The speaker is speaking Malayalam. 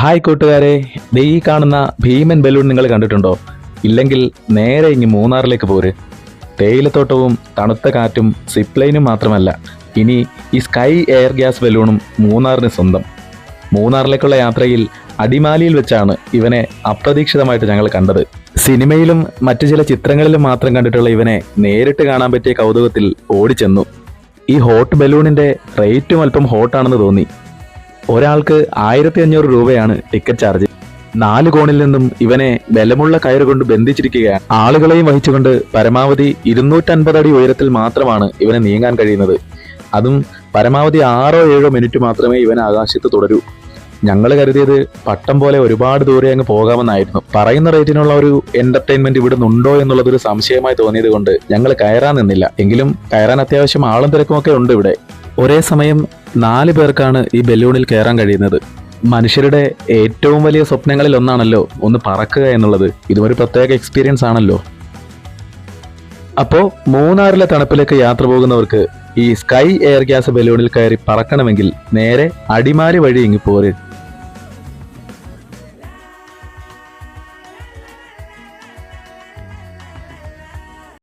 ഹായ് കൂട്ടുകാരെ ഈ കാണുന്ന ഭീമൻ ബലൂൺ നിങ്ങൾ കണ്ടിട്ടുണ്ടോ? ഇല്ലെങ്കിൽ നേരെ ഇങ്ങ് മൂന്നാറിലേക്ക് പോര്. തേയിലത്തോട്ടവും തണുത്ത കാറ്റും സിപ്ലൈനും മാത്രമല്ല ഇനി ഈ സ്കൈ എയർ ഗ്യാസ് ബലൂണും മൂന്നാറിന് സ്വന്തം. മൂന്നാറിലേക്കുള്ള യാത്രയിൽ അടിമാലിയിൽ വെച്ചാണ് ഇവനെ അപ്രതീക്ഷിതമായിട്ട് ഞങ്ങൾ കണ്ടത്. സിനിമയിലും മറ്റു ചില ചിത്രങ്ങളിലും മാത്രം കണ്ടിട്ടുള്ള ഇവനെ നേരിട്ട് കാണാൻ പറ്റിയ കൗതുകത്തിൽ ഓടിച്ചെന്നു. ഈ ഹോട്ട് ബലൂണിന്റെ റേറ്റും അല്പം ഹോട്ടാണെന്ന് തോന്നി. ഒരാൾക്ക് ആയിരത്തി അഞ്ഞൂറ് രൂപയാണ് ടിക്കറ്റ് ചാർജ്. നാല് കോണിൽ നിന്നും ഇവനെ ബലമുള്ള കയറ് കൊണ്ട് ബന്ധിച്ചിരിക്കുകയാണ്. ആളുകളെയും വഹിച്ചുകൊണ്ട് പരമാവധി ഇരുന്നൂറ്റൻപത് അടി ഉയരത്തിൽ മാത്രമാണ് ഇവനെ നീങ്ങാൻ കഴിയുന്നത്. അതും പരമാവധി ആറോ ഏഴോ മിനിറ്റ് മാത്രമേ ഇവൻ ആകാശത്ത് തുടരൂ. ഞങ്ങൾ കരുതിയത് പട്ടം പോലെ ഒരുപാട് ദൂരെ അങ്ങ് പോകാമെന്നായിരുന്നു. പറയുന്ന റേറ്റിനുള്ള ഒരു എന്റർടൈൻമെന്റ് ഇവിടെ നിന്നുണ്ടോ എന്നുള്ളത് ഒരു സംശയമായി തോന്നിയത് കൊണ്ട് ഞങ്ങൾ കയറാൻ നിന്നില്ല. എങ്കിലും കയറാൻ അത്യാവശ്യം ആളും തിരക്കുമൊക്കെ ഉണ്ട് ഇവിടെ. ഒരേ സമയം നാല് പേർക്കാണ് ഈ ബലൂണിൽ കയറാൻ കഴിയുന്നത്. മനുഷ്യരുടെ ഏറ്റവും വലിയ സ്വപ്നങ്ങളിൽ ഒന്നാണല്ലോ ഒന്ന് പറക്കുക എന്നുള്ളത്. ഇതും ഒരു പ്രത്യേക എക്സ്പീരിയൻസ് ആണല്ലോ. അപ്പോ മൂന്നാറിലെ തണുപ്പിലേക്ക് യാത്ര പോകുന്നവർക്ക് ഈ സ്കൈ എയർ ഗ്യാസ് ബലൂണിൽ കയറി പറക്കണമെങ്കിൽ നേരെ അടിമാലി വഴി ഇങ്ങി പോര്.